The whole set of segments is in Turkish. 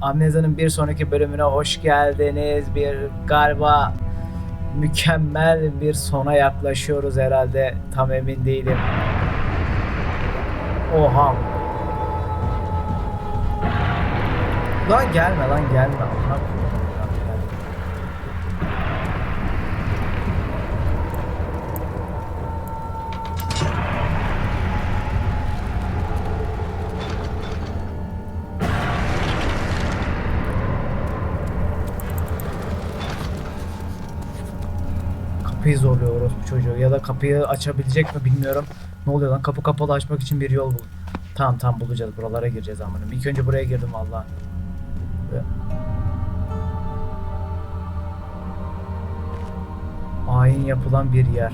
Amneza'nın bir sonraki bölümüne hoş geldiniz. Bir galiba mükemmel bir sona yaklaşıyoruz herhalde. Tam emin değilim. Oha. Lan gelme lan gelme. Lan, Kapıyı zorluyor orospu çocuğu ya da kapıyı açabilecek mi bilmiyorum. Ne oluyor lan kapı kapalı açmak için bir yol bul. Tamam tamam bulacağız buralara gireceğiz amınım. İlk önce buraya girdim valla. Ayin yapılan bir yer.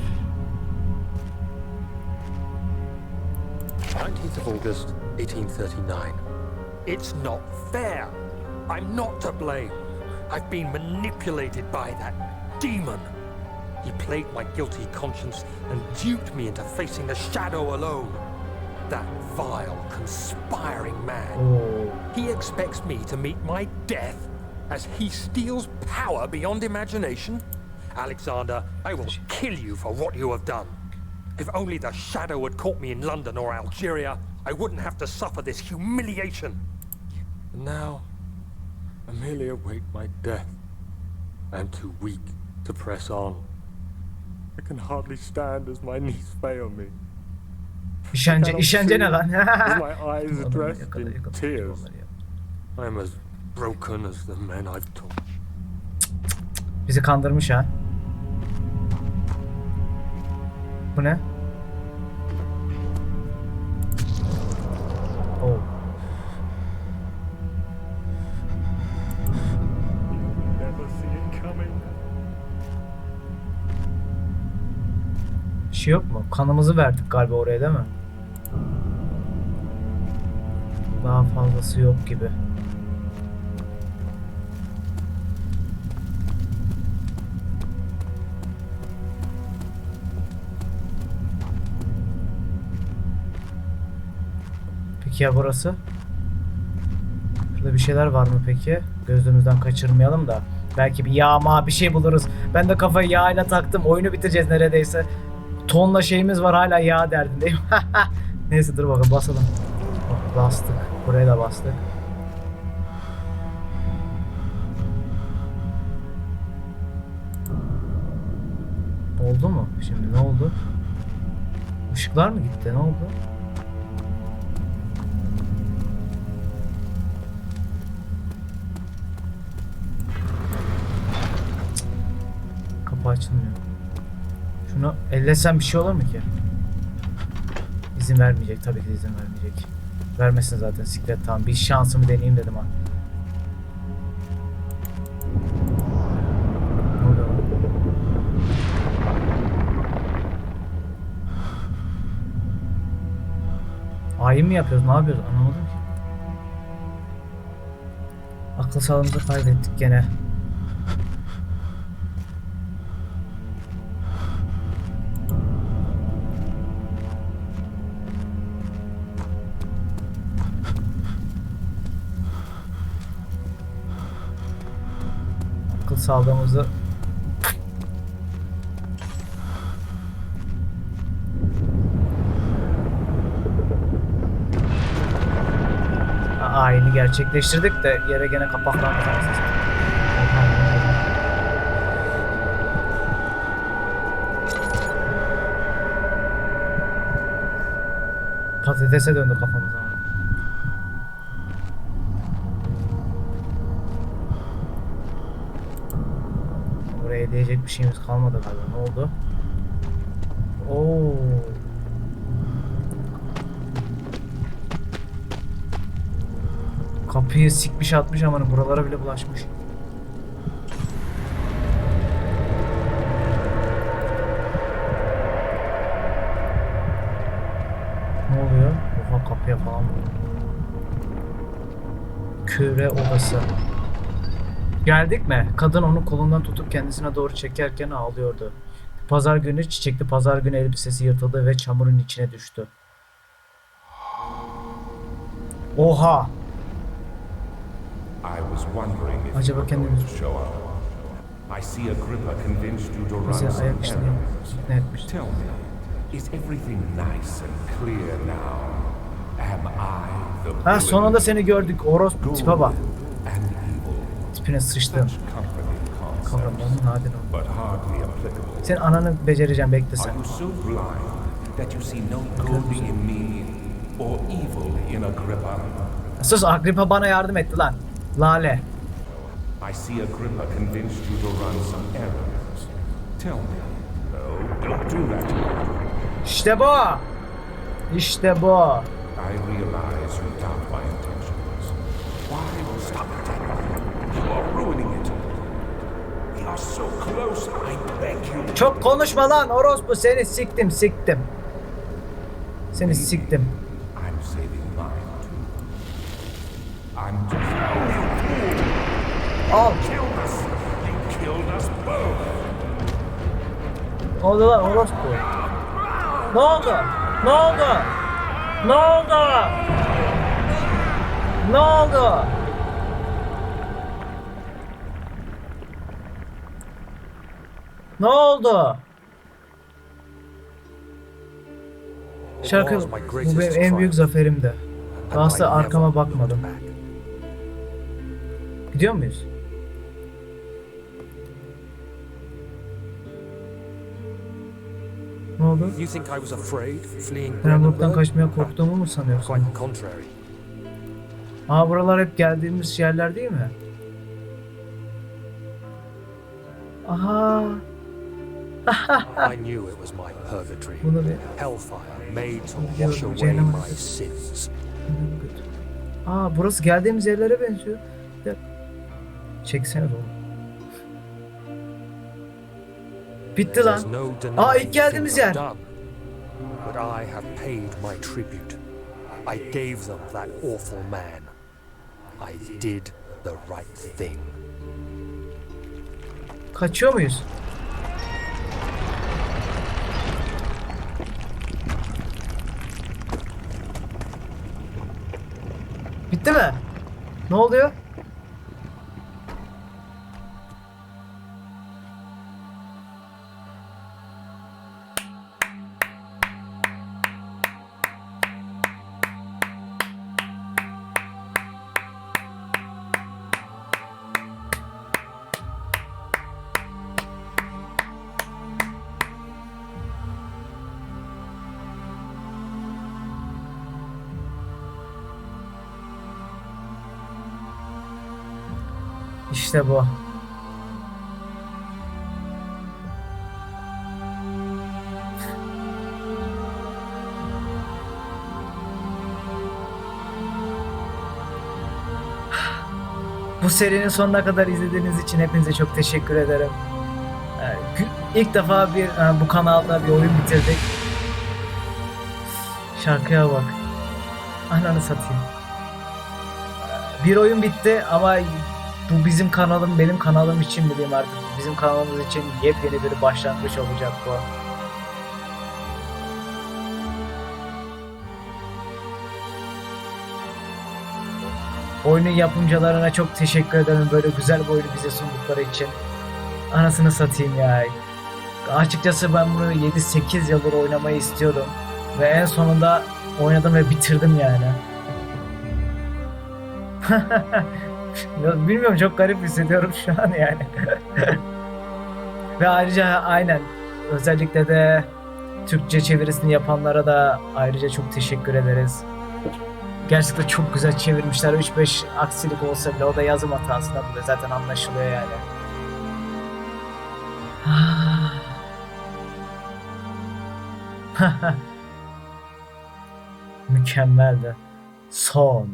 19th of August, 1839. It's not fair. I'm not to blame. I've been manipulated by that demon. He played my guilty conscience and duped me into facing the shadow alone. That vile, conspiring man. Oh. He expects me to meet my death as he steals power beyond imagination. Alexander, I will kill you for what you have done. If only the shadow had caught me in London or Algeria, I wouldn't have to suffer this humiliation. And now, I merely await my death. I'm too weak to press on. I can hardly stand as my knees fail me. İşence, işence ne lan? My eyes are dressed in tears. I'm as broken as the men I've taught. Bizi kandırmış ha. Bu ne? Oh. Şey yok mu? Kanımızı verdik galiba oraya değil mi? Daha fazlası yok gibi. Peki ya burası? Şurada bir şeyler var mı peki? Gözümüzden kaçırmayalım da. Belki bir yağma bir şey buluruz. Ben de kafayı yağıyla taktım. Oyunu bitireceğiz neredeyse. Tonla şeyimiz var hala yağ derdindeyim. Neyse dur bakalım basalım. Bak, bastık. Buraya da bastık. Oldu mu? Şimdi ne oldu? Işıklar mı gitti? Ne oldu? Kapı açılmıyor. Ellesem bir şey olur mu ki? İzin vermeyecek. Tabii ki izin vermeyecek. Vermesin zaten siklet tamam. Bir şansımı deneyeyim dedim ha. Ayin mi yapıyoruz? Ne yapıyoruz? Anlamadım ki. Akıl sağlığımızı kaybettik gene. Sağlığımızı ayini gerçekleştirdik de yere gene kapaklandık. Patatese döndü kafamız ama. Oraya diyecek bir şeyimiz kalmadı galiba. Ne oldu? Oo. Kapıyı sikmiş atmış amanın buralara bile bulaşmış. Ne oluyor? Oha kapıya falan vuruyor. Küre odası. Geldik mi? Kadın onu kolundan tutup kendisine doğru çekerken ağlıyordu. Pazar günü çiçekli pazar günü elbisesi yırtıldı ve çamurun içine düştü. Oha! I was wondering if Acaba kendimiz- to show up. I see Agrippa convinced you to run Bizi some ayak işini ikna etmiş. Tell me, is everything nice and clear now? Am I the Ha sonunda seni gördük. Orospu tipe bak. Tipine sıçtım. Kavramların nadir oldu. Senin ananı becereceğim bekle sen. Sus Agrippa bana yardım etti lan. Lale. I see Agrippa convinced you to run some errands. Tell me. No, don't do that. İşte bu. İşte bu. I realize you doubt my Çok konuşma lan orospu seni siktim siktim. Seni siktim. Al. Ne oldu lan orospu? Ne oldu? Ne oldu? Ne oldu? Ne oldu? Ne oldu? Şarkı was my bu benim en büyük zaferimdi. asla arkama bakmadım. Gidiyor muyuz? Ne oldu? Brandenburg? kaçmaya korktuğumu mu sanıyorsun? Aa buralar hep geldiğimiz yerler değil mi? Aha. I knew it was my purgatory. Hellfire made to wash away my sins. Aa burası geldiğimiz yerlere benziyor. Ya. Çeksene oğlum. Bitti lan. Aa, ilk geldiğimiz yer. But I have paid my tribute. I gave them that awful man. I did the right thing. Kaçıyor muyuz? Bitti mi? Ne oluyor? İşte bu. Bu serinin sonuna kadar izlediğiniz için hepinize çok teşekkür ederim. Ee, İlk defa bir e, bu kanalda bir oyun bitirdik. Şarkıya bak. Ananı satayım. Ee, Bir oyun bitti ama bu bizim kanalım, benim kanalım için mi diyeyim artık. Bizim kanalımız için yepyeni bir başlangıç olacak bu. Oyunun yapımcılarına çok teşekkür ederim böyle güzel bir oyunu bize sundukları için. Anasını satayım ya. Açıkçası ben bunu 7-8 yıldır oynamayı istiyordum. Ve en sonunda oynadım ve bitirdim yani. Bilmiyorum çok garip hissediyorum şu an yani. ve ayrıca aynen özellikle de Türkçe çevirisini yapanlara da ayrıca çok teşekkür ederiz. Gerçekten çok güzel çevirmişler. 3-5 aksilik olsa bile o da yazım hatasından bile zaten anlaşılıyor yani. Mükemmeldi. Son.